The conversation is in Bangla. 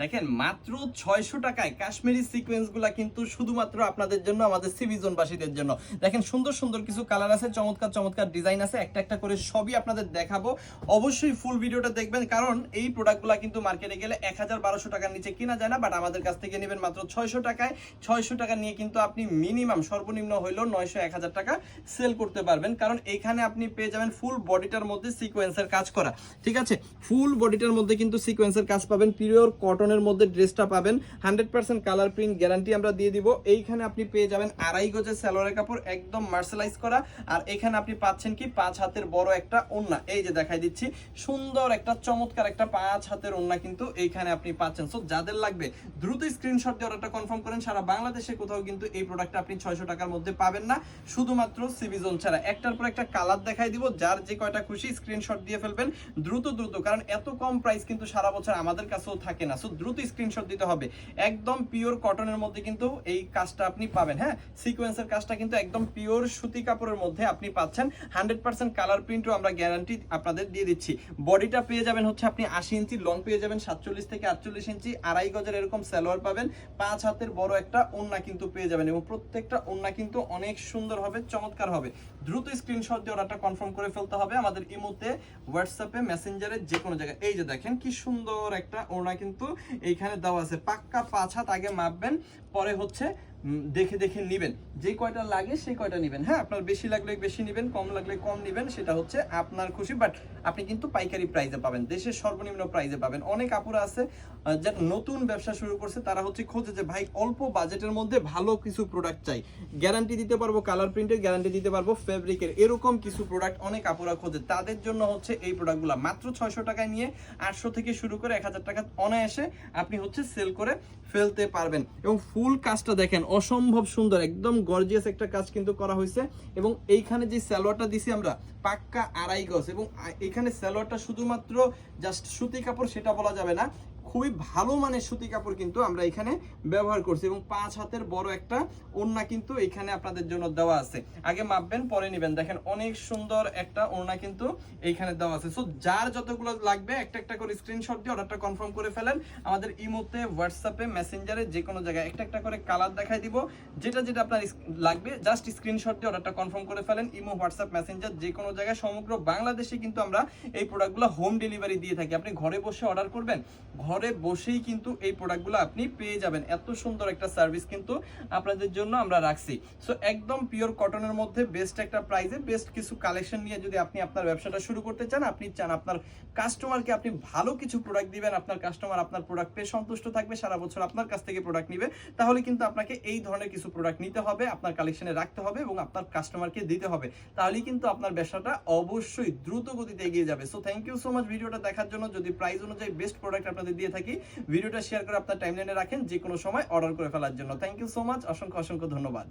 দেখেন, মাত্র ছয়শো টাকায় কাশ্মীরি সিকোয়েন্সগুলা কিন্তু শুধুমাত্র আপনাদের জন্য, আমাদের সিভিজন বাসীদের জন্য। দেখেন, সুন্দর সুন্দর কিছু কালার আছে, চমৎকার চমৎকার ডিজাইন আছে, একটা একটা করে সবই আপনাদের দেখাবো। অবশ্যই ফুল ভিডিওটা দেখবেন, কারণ এই প্রোডাক্টগুলো কিন্তু মার্কেটে গেলে এক হাজার টাকার নিচে কিনা যায় না বাট আমাদের কাছ থেকে নেবেন মাত্র ছয়শো টাকায়। ছয়শো টাকা নিয়ে কিন্তু আপনি মিনিমাম সর্বনিম্ন হইলেও নয়শো, এক হাজার টাকা সেল করতে পারবেন, কারণ এখানে আপনি পেয়ে যাবেন ফুল বডিটার মধ্যে সিকোয়েন্সের কাজ করা। ঠিক আছে? ফুল বডিটার মধ্যে কিন্তু সিকোয়েন্সের কাজ পাবেন পিওর কটনের মধ্যে ড্রেসটা পাবেন। Hundred percent colour print guarantee আমরা দিয়ে দিব। এইখানে আপনি পেয়ে যাবেন আড়াই গজের স্যালোয়ারের কাপড় একদম মার্শালাইজ করা। আর এখানে আপনি পাচ্ছেন কি পাঁচ হাতের বড় একটা ওন্না এই যে দেখাই দিচ্ছি, সুন্দর একটা চমৎকার একটা পাঁচ হাতের ওন্না কিন্তু এইখানে আপনি পাচ্ছেন। সো যাদের লাগবে, দ্রুত স্ক্রিনশট দিয়ে অর্ডারটা কনফার্ম করেন। সারা বাংলাদেশে কোথাও কিন্তু এই প্রোডাক্টটা আপনি ছয়শো টাকার মধ্যে পাবেন না। শুধুমাত্র সিবিজোন ছাড়া। একটার পর একটা কালার দেখাই দিব। যার যে কয়টা খুশি স্ক্রিনশট দিয়ে ফেলবেন। দ্রুত দ্রুত। কারণ এত কম প্রাইস কিন্তু সারা বছর আমাদের কাছেও থাকে না। সো দ্রুত স্ক্রিনশট দিতে হবে। একদম পিওর কটনের মধ্যে কিন্তু এই কাজটা আপনি পাবেন হ্যাঁ? সিকোয়েন্সের কাজটা কিন্তু একদম পিওর সুতি কাপড়ের মধ্যে আপনি পাচ্ছেন। হান্ড্রেড পার্সেন্ট কালার প্রিন্টও আমরা গ্যারান্টি আপনাদের দিয়ে দিচ্ছি। বডিটা পেয়ে যাবেন হচ্ছে আপনি আশি ইঞ্চি লং পেয়ে যাবেন সাতচল্লিশ থেকে আটচল্লিশ ইঞ্চি। আড়াই গজের এরকম স্যালোয়ার পাবেন। পাঁচ হাতের বড় একটা ওন্না কিন্তু পেয়ে যাবেন এবং প্রত্যেকটা ওন্না কিন্তু অনেক সুন্দর হবে, চমৎকার হবে। দ্রুত স্ক্রিনশট দিয়ে অর্ডারটা কনফার্ম করে ফেলতে হবে। আমাদের ইমোতে হোয়াটসঅ্যাপে মেসেঞ্জারে যে কোনো জায়গায়। এই যে দেখেন কি সুন্দর একটা ওড়না কিন্তু এইখানে দেওয়া আছে। পাক্কা পাঁচ হাত আগে মাপবেন পরে হচ্ছে দেখে দেখে নিবেন। যে কয়টা লাগে সেই কয়টা নিবেন। হ্যাঁ আপনার বেশি লাগলে বেশি নিবেন, কম লাগলে কম নিবেন, সেটা হচ্ছে আপনার খুশি। বাট আপনি কিন্তু পাইকারি প্রাইজে পাবেন। দেশের সর্বনিম্ন প্রাইজে পাবেন। অনেক আপুরা আছে যারা নতুন ব্যবসা শুরু করছে, তারা হচ্ছে খোঁজে যে, ভাই, অল্প বাজেটের মধ্যে ভালো কিছু প্রোডাক্ট চাই। গ্যারান্টি দিতে পারব কালার প্রিন্টের গ্যারান্টি দিতে পারব ফেব্রিকের এরকম কিছু প্রোডাক্ট অনেক আপুরা খোঁজে। তাদের জন্য হচ্ছে এই প্রোডাক্টগুলো মাত্র ছয়শো টাকায় নিয়ে আটশো থেকে শুরু করে এক হাজার টাকা অনায়াসে আপনি হচ্ছে সেল করে ফেলতে পারবেন। এবং ফুল কাজটা দেখেন অসম্ভব সুন্দর, একদম গর্জিয়াস একটা কাজ কিন্তু করা হয়েছে। এবং এইখানে যে স্যালোয়ারটা দিছি আমরা, পাক্কা আড়াই গজ। এবং এখানে স্যালোয়ারটা শুধুমাত্র জাস্ট সুতি কাপড়, সেটা বলা যাবে না। খুবই ভালো মানের সুতি কাপড় কিন্তু আমরা এখানে ব্যবহার করছি এবং পাঁচ হাতের বড় একটা ওড়না কিন্তু এখানে আপনাদের জন্য দেওয়া আছে। আগে মাপবেন, পরে নেবেন। দেখেন অনেক সুন্দর একটা ওড়না কিন্তু এইখানে দেওয়া আছে। সো যার যতগুলো লাগবে, একটা একটা করে স্ক্রিনশট দিয়ে অর্ডারটা কনফার্ম করে ফেলেন। আমাদের ইমোতে হোয়াটসঅ্যাপে মেসেঞ্জারে যে কোনো জায়গায় একটা একটা করে কালার দেখাই দিব। যেটা যেটা আপনার লাগবে জাস্ট স্ক্রিনশট দিয়ে অর্ডারটা কনফার্ম করে ফেলেন। ইমো হোয়াটসঅ্যাপ মেসেঞ্জার যে কোনো জায়গায় সমগ্র বাংলাদেশে কিন্তু আমরা এই প্রোডাক্টগুলো হোম ডেলিভারি দিয়ে থাকি। আপনি ঘরে বসে অর্ডার করবেন, ঘরে বসেই কিন্তু এই প্রোডাক্টগুলো আপনি পেয়ে যাবেন। এত সুন্দর একটা সার্ভিস কিন্তু আপনাদের জন্য আমরা রাখছি। সো একদম পিওর কটনের মধ্যে বেস্ট একটা প্রাইসে বেস্ট কিছু কালেকশন নিয়ে যদি আপনি আপনার ব্যবসাটা শুরু করতে চান, আপনি চান আপনার কাস্টমারকে আপনি ভালো কিছু প্রোডাক্ট দিবেন, আপনার কাস্টমার আপনার প্রোডাক্ট পেয়ে সন্তুষ্ট থাকবে, সারা বছর আপনার কাছ থেকে প্রোডাক্ট নিবে, তাহলে কিন্তু আপনাকে এই ধরনের কিছু প্রোডাক্ট নিতে হবে, আপনার কালেকশনে রাখতে হবে এবং আপনার কাস্টমারকে দিতে হবে। তাহলেই কিন্তু আপনার ব্যবসাটা অবশ্যই দ্রুত গতিতে এগিয়ে যাবে। So thank you so much ভিডিওটা দেখার জন্য। যদি প্রাইস অনুযায়ী বেস্ট প্রোডাক্ট আপনাদের দিয়ে থাকি। ভিডিওটা শেয়ার করে আপনার টাইমলাইনে রাখেন যে কোনো সময় অর্ডার করে ফেলার জন্য। থ্যাংক ইউ সো মাচ অসংখ্য অসংখ্য ধন্যবাদ।